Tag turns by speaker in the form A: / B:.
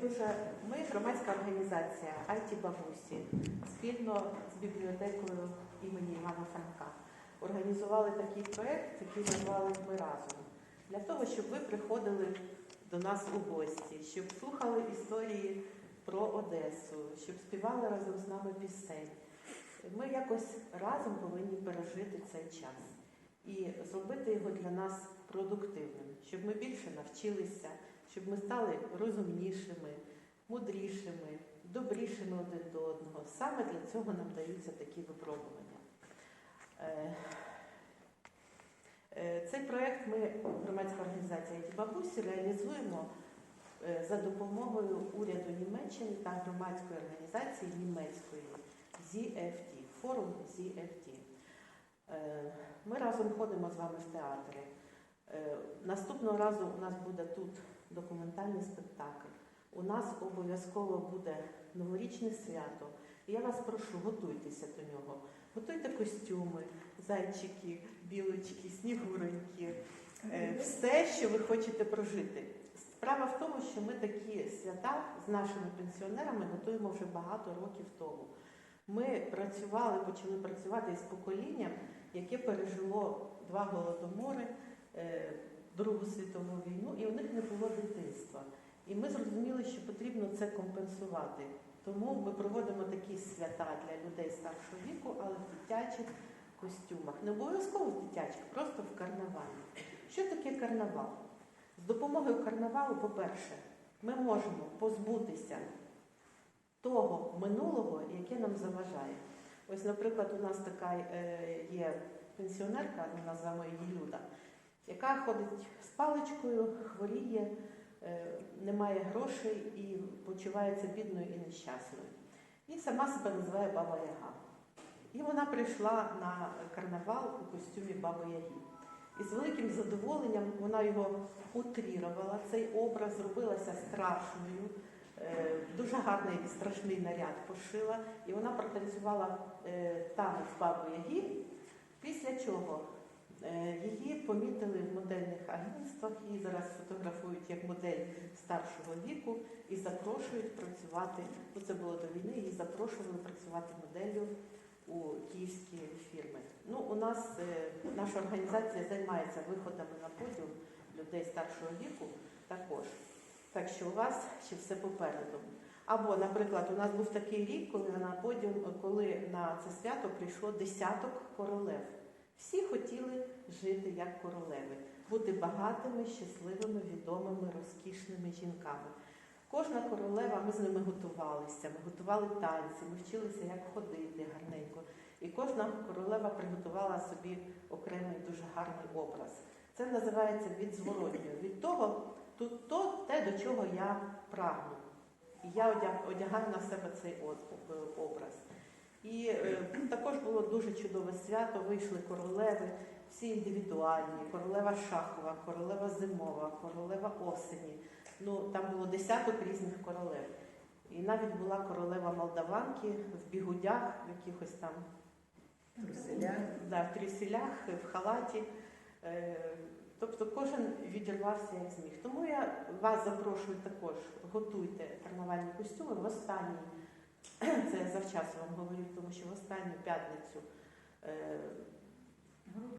A: дуже ми громадська організація Айті Бабусі спільно з бібліотекою імені Івана Франка організували такий проєкт, який назвали Ми разом для того, щоб ви приходили до нас у гості, щоб слухали історії про Одесу, щоб співали разом з нами пісень. Ми якось разом повинні пережити цей час і зробити його для нас продуктивним, щоб ми більше навчилися, щоб ми стали розумнішими, мудрішими, добрішими один до одного. Саме для цього нам даються такі випробування. Е, е, Цей проєкт ми, громадська організація «Ті бабусі, реалізуємо е, за допомогою уряду Німеччини та громадської організації німецької ZFT, форум ZFT. Ми разом ходимо з вами в театри. Наступного разу у нас буде тут документальний спектакль. У нас обов'язково буде новорічне свято. Я вас прошу, готуйтеся до нього. Готуйте костюми, зайчики, білочки, снігуреньки, е, все, що ви хочете прожити. Справа в тому, що ми такі свята з нашими пенсіонерами готуємо вже багато років тому. Ми працювали, почали працювати із поколінням, яке пережило два голодомори, е, Другу світову війну, і у них не було дитинства. І ми зрозуміли, що потрібно це компенсувати. Тому ми проводимо такі свята для людей старшого віку, але в дитячих костюмах. Не обов'язково в дитячих, просто в карнавалі. Що таке карнавал? З допомогою карнавалу, по-перше, ми можемо позбутися того минулого, яке нам заважає. Ось, наприклад, у нас така е, є пенсіонерка, ми називаємо її Люда, яка ходить з паличкою, хворіє, е, не має грошей і почувається бідною і нещасною. І сама себе називає Баба Яга. І вона прийшла на карнавал у костюмі Баби Яги. І з великим задоволенням вона його утрірувала, цей образ зробилася страшною, е, дуже гарний і страшний наряд пошила, і вона протанцювала е, танець Баби Яги, після чого її помітили в модельних агентствах, її зараз фотографують як модель старшого віку і запрошують працювати. Ну, це було до війни, її запрошували працювати моделлю у київські фірми. Ну, у нас е, наша організація займається виходами на подіум людей старшого віку також. Так що у вас ще все попереду. Або, наприклад, у нас був такий рік, коли на подіум, коли на це свято прийшло десяток королев. Всі хотіли жити як королеви, бути багатими, щасливими, відомими, розкішними жінками. Кожна королева, ми з ними готувалися, ми готували танці, ми вчилися, як ходити гарненько. І кожна королева приготувала собі окремий дуже гарний образ. Це називається від зворотнього. Від того, тут то те, до чого я прагну. І я одягаю на себе цей образ. І е, також було дуже чудове свято. Вийшли королеви, всі індивідуальні, королева шахова, королева зимова, королева осені. Ну там було десяток різних королев. І навіть була королева Молдаванки в бігудях, в якихось там
B: Труселя.
A: да, в трюселях, в халаті. Е, Тобто кожен відірвався як зміг. Тому я вас запрошую також, готуйте карнавальні костюми в останній, це завчасно вам говорю, тому що в останню п'ятницю е,